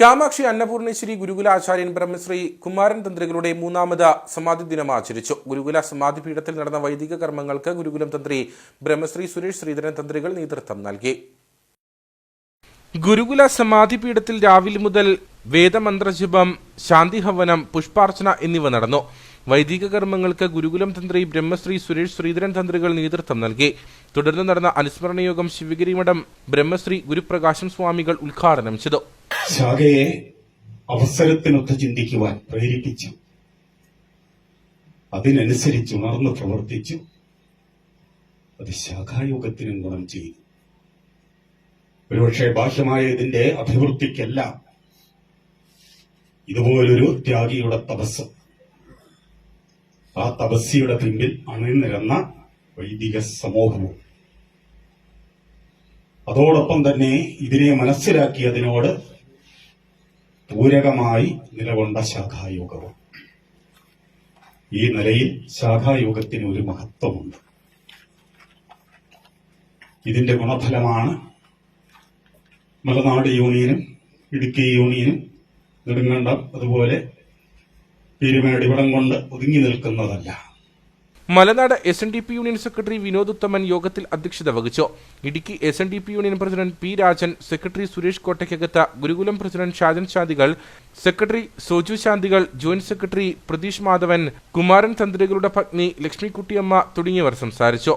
കാമാക്ഷി അന്നപൂർണേശ്വരി ഗുരുകുല ആചാര്യൻ ബ്രഹ്മശ്രീ കുമാരൻ തന്ത്രികളുടെ മൂന്നാമത് സമാധി ദിനം ആചരിച്ചു. ഗുരുകുല സമാധി പീഠത്തിൽ നടന്ന വൈദിക കർമ്മങ്ങൾക്ക് ഗുരുകുലം തന്ത്രി ബ്രഹ്മശ്രീ സുരേഷ് ശ്രീധരൻ തന്ത്രികൾ നേതൃത്വം നൽകി. ഗുരുകുല സമാധി പീഠത്തിൽ രാവിലെ മുതൽ വേദമന്ത്രജപം ശാന്തിഹവനം പുഷ്പാർച്ചന എന്നിവ നടന്നു. വൈദിക കർമ്മങ്ങൾക്ക് ഗുരുകുലം തന്ത്രി ബ്രഹ്മശ്രീ സുരേഷ് ശ്രീധരൻ തന്ത്രികൾ നേതൃത്വം നൽകി. തുടർന്ന് നടന്ന അനുസ്മരണയോഗം ശിവഗിരി മഠം ബ്രഹ്മശ്രീ ഗുരുപ്രകാശം സ്വാമികൾ ഉദ്ഘാടനം ചെയ്തു. ശാഖയെ അവസരത്തിനൊത്ത് ചിന്തിക്കുവാൻ പ്രേരിപ്പിച്ചു. അതിനനുസരിച്ച് ഉണർന്ന് പ്രവർത്തിച്ചു. അത് ശാഖായോഗത്തിനും ഗുണം ചെയ്തു. ഒരുപക്ഷെ ബാഹ്യമായ ഇതിന്റെ അഭിവൃദ്ധിക്കല്ല ഇതുപോലൊരു ത്യാഗിയുടെ തപസ് ആ തപസ്സിയുടെ പിന്നിൽ അണിനിരന്ന വൈദിക സമൂഹവും. അതോടൊപ്പം തന്നെ ഇതിനെ മനസ്സിലാക്കിയതിനോട് പൂരകമായി നിലകൊണ്ട ശാഖായോഗവും. ഈ നിലയിൽ ശാഖായോഗത്തിന് ഒരു മഹത്വമുണ്ട്. ഇതിന്റെ ഗുണഫലമാണ് മലനാട് യൂണിയനും ഇടുക്കി യൂണിയനും നെടുങ്കണ്ടം അതുപോലെ പീരുമേട് ഇവിടം കൊണ്ട് ഒതുങ്ങി നിൽക്കുന്നതല്ല. Malanad S N D P union secretary Vinod Uthaman യോഗത്തിൽ അധ്യക്ഷത വഹിച്ചു. Idukki S N D P union president P Rajan secretary Suresh Kottakkakath Gurukulam president Shajan Shanthikal secretary Soju Shanthikal joint secretary Pratheesh Madhavan Kumaran തന്ത്രികളുടെ പത്നി ലക്ഷ്മിക്കുട്ടിയമ്മ തുടങ്ങിയവർ സംസാരിച്ചു.